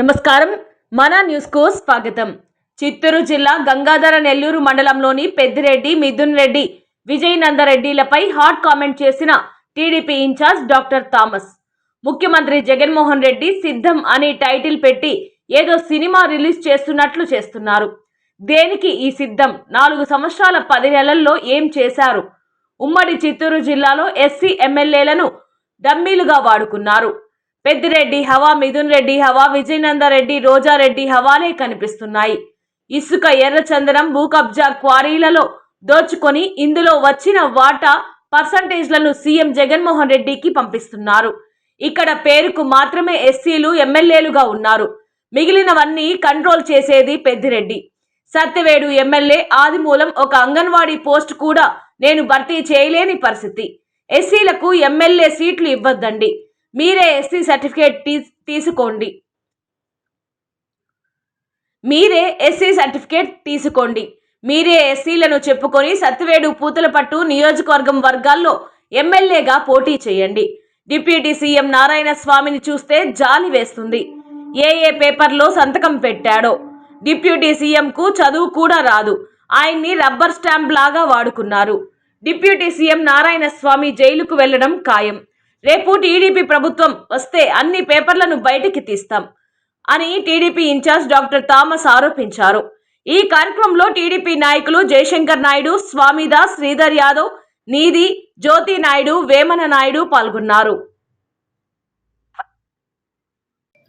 నమస్కారం. మన న్యూస్కు స్వాగతం. చిత్తూరు జిల్లా గంగాధర నెల్లూరు మండలంలోని పెద్దిరెడ్డి మిథున్ రెడ్డి విజయనందరెడ్డిలపై హాట్ కామెంట్ చేసిన టీడీపీ ఇన్ఛార్జ్ డాక్టర్ థామస్. ముఖ్యమంత్రి జగన్మోహన్ రెడ్డి సిద్ధం అని టైటిల్ పెట్టి ఏదో సినిమా రిలీజ్ చేస్తున్నట్లు చేస్తున్నారు. దేనికి ఈ సిద్ధం? నాలుగు సంవత్సరాల పది నెలల్లో ఏం చేశారు? ఉమ్మడి చిత్తూరు జిల్లాలో ఎస్సీ ఎమ్మెల్యేలను డమ్మీలుగా వాడుకున్నారు. పెద్దిరెడ్డి హవా మిథున్ రెడ్డి హవా విజయనందరెడ్డి రోజారెడ్డి హవాలే కనిపిస్తున్నాయి. ఇసుక ఎర్రచందనం భూ కబ్జా క్వారీలలో దోచుకొని ఇందులో వచ్చిన వాటా పర్సంటేజ్లను సీఎం జగన్మోహన్ రెడ్డికి పంపిస్తున్నారు. ఇక్కడ పేరుకు మాత్రమే ఎస్సీలు ఎమ్మెల్యేలుగా ఉన్నారు. మిగిలినవన్నీ కంట్రోల్ చేసేది పెద్దిరెడ్డి. సత్యవేడు ఎమ్మెల్యే ఆదిమూలం ఒక అంగన్వాడీ పోస్ట్ కూడా నేను భర్తీ చేయలేని పరిస్థితి. ఎస్సీలకు ఎమ్మెల్యే సీట్లు ఇవ్వద్దండి. మీరే ఎస్సీ సర్టిఫికేట్ తీ- తీసుకోండి. మీరే ఎస్సీ సర్టిఫికేట్ తీసుకోండి. మీరే ఎస్సీలను చెప్పుకొని సత్తివేడు పూతలపట్టు నియోజకవర్గం వర్గాల్లో ఎమ్మెల్యేగా పోటీ చేయండి. డిప్యూటీ సీఎం నారాయణ స్వామిని చూస్తే జాలి వేస్తుంది. ఏ ఏ పేపర్లో సంతకం పెట్టాడో. డిప్యూటీ సీఎంకు చదువు కూడా రాదు. ఆయన్ని రబ్బర్ స్టాంప్ లాగా వాడుకున్నారు. డిప్యూటీ సీఎం నారాయణ స్వామి జైలుకు వెళ్ళడం ఖాయం. రేపు టీడీపీ ప్రభుత్వం వస్తే అన్ని పేపర్లను బయటికి తీస్తాం అని టీడీపీ ఇన్ఛార్జ్ డాక్టర్ థామస్ ఆరోపించారు. ఈ కార్యక్రమంలో టీడీపీ నాయకులు జయశంకర్ నాయుడు స్వామిదాస్ శ్రీధర్ యాదవ్ నీది జ్యోతి నాయుడు వేమన నాయుడు పాల్గొన్నారు.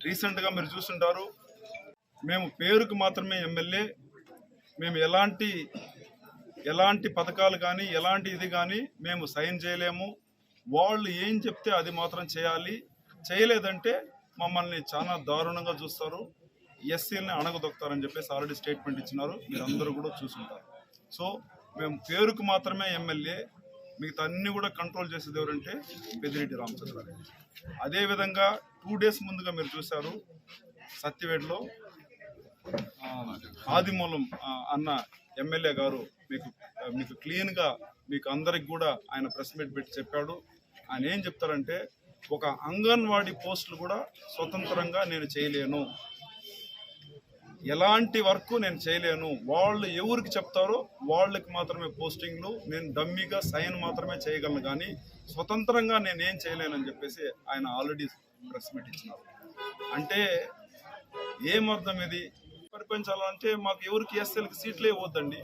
రీసెంట్గా మీరు చూస్తుంటారు మేము పేరుకు మాత్రమే ఎమ్మెల్యే మేము ఎలాంటి ఎలాంటి పథకాలు కానీ ఎలాంటి ఇది కానీ మేము సైన్ చేయలేము. వాళ్ళు ఏం చెప్తే అది మాత్రం చేయాలి. చేయలేదంటే మమ్మల్ని చాలా దారుణంగా చూస్తారు. ఎస్సీలని అణగదొక్కుతారని చెప్పేసి ఆల్రెడీ స్టేట్మెంట్ ఇచ్చినారు. మీరు అందరూ కూడా చూసుంటారు. సో మేము పేరుకు మాత్రమే ఎమ్మెల్యే. మిగతా అన్ని కూడా కంట్రోల్ చేసేది ఎవరంటే పెద్దిరెడ్డి రామచంద్రారెడ్డి అదేవిధంగా టూ డేస్ ముందుగా మీరు చూశారు సత్యవేడలో ఆదిమూలం అన్న ఎమ్మెల్యే గారు మీకు మీకు క్లీన్గా మీకు అందరికి కూడా ఆయన ప్రెస్ మీట్ పెట్టి చెప్పాడు. ఆయన ఏం చెప్తారంటే ఒక అంగన్వాడీ పోస్టులు కూడా స్వతంత్రంగా నేను చేయలేను. ఎలాంటి వర్క్ నేను చేయలేను. వాళ్ళు ఎవరికి చెప్తారో వాళ్ళకి మాత్రమే పోస్టింగ్లు నేను డమ్మీగా సైన్ మాత్రమే చేయగలను. కానీ స్వతంత్రంగా నేను ఏం చేయలేనని చెప్పేసి ఆయన ఆల్రెడీ ప్రెస్ మీట్ ఇచ్చినారు. అంటే ఏమర్థం ఇది? పరిపించాలంటే మాకు ఎవరికి ఎస్ఎల్కి సీట్లే ఇవ్వద్దండి.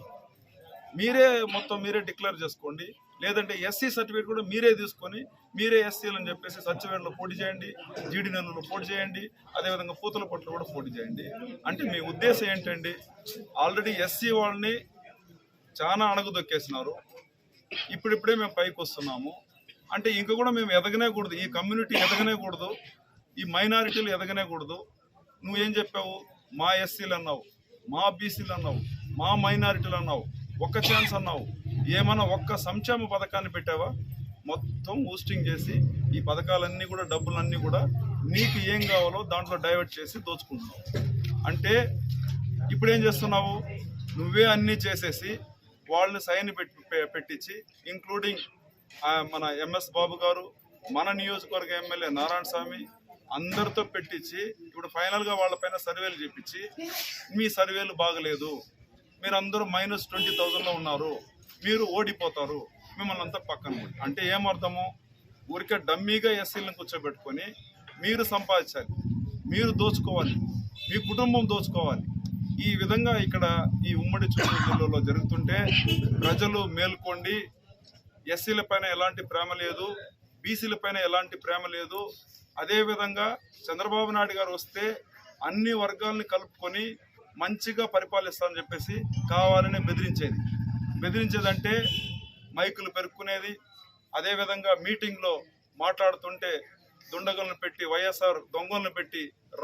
మీరే మొత్తం మీరే డిక్లేర్ చేసుకోండి. లేదంటే ఎస్సీ సర్టిఫికేట్ కూడా మీరే తీసుకొని మీరే ఎస్సీలు అని చెప్పేసి సత్యవేడలో పోటీ చేయండి జీడి నెలలో పోటీ చేయండి అదేవిధంగా పూతల పట్ల కూడా పోటీ చేయండి. అంటే మీ ఉద్దేశం ఏంటండి? ఆల్రెడీ ఎస్సీ వాళ్ళని చాలా అణగదొక్కేసినారు. ఇప్పుడిప్పుడే మేము పైకి వస్తున్నాము. అంటే ఇంక కూడా మేము ఎదగనే కూడదు ఈ కమ్యూనిటీ ఎదగనే కూడదు ఈ మైనారిటీలు ఎదగనేకూడదు. నువ్వేం చెప్పావు? మా ఎస్సీలు అన్నావు. మా బీసీలు అన్నావు. మా మైనారిటీలు అన్నావు. ఒక్క ఛాన్స్ అన్నావు. ఏమన్నా ఒక్క సంక్షేమ పథకాన్ని పెట్టావా? మొత్తం హోస్టింగ్ చేసి ఈ పథకాలన్నీ కూడా డబ్బులన్నీ కూడా నీకు ఏం కావాలో దాంట్లో డైవర్ట్ చేసి దోచుకుంటున్నావు. అంటే ఇప్పుడేం చేస్తున్నావు? నువ్వే అన్నీ చేసేసి వాళ్ళని సైన్ పెట్టి పె- పెట్టించి ఇంక్లూడింగ్ మన ఎంఎస్ బాబు గారు మన నియోజకవర్గ ఎమ్మెల్యే నారాయణ స్వామి అందరితో పెట్టించి ఇప్పుడు ఫైనల్గా వాళ్ళపైన సర్వేలు చేపించి మీ సర్వేలు బాగలేదు. మీరు అందరూ మైనస్ ట్వంటీ థౌజండ్లో ఉన్నారు. మీరు ఓడిపోతారు మిమ్మల్ని అంతా పక్కన అంటే ఏమర్థము ఊరికే డమ్మీగా ఎస్సీలను కూర్చోబెట్టుకొని మీరు సంపాదించాలి మీరు దోచుకోవాలి మీ కుటుంబం దోచుకోవాలి. ఈ విధంగా ఇక్కడ ఈ ఉమ్మడి చిత్తూరు జిల్లాలో జరుగుతుంటే ప్రజలు మేల్కోండి. ఎస్సీల పైన ఎలాంటి ప్రేమ లేదు బీసీల పైన ఎలాంటి ప్రేమ లేదు. అదేవిధంగా చంద్రబాబు నాయుడు గారు వస్తే అన్ని వర్గాల్ని కలుపుకొని మంచిగా పరిపాలిస్తామని చెప్పేసి కావాలని బెదిరించేది. బెదిరించేదంటే మైకులు పెరుక్కునేది. అదేవిధంగా మీటింగ్లో మాట్లాడుతుంటే దుండగులను పెట్టి వైఎస్ఆర్ దొంగలను పెట్టి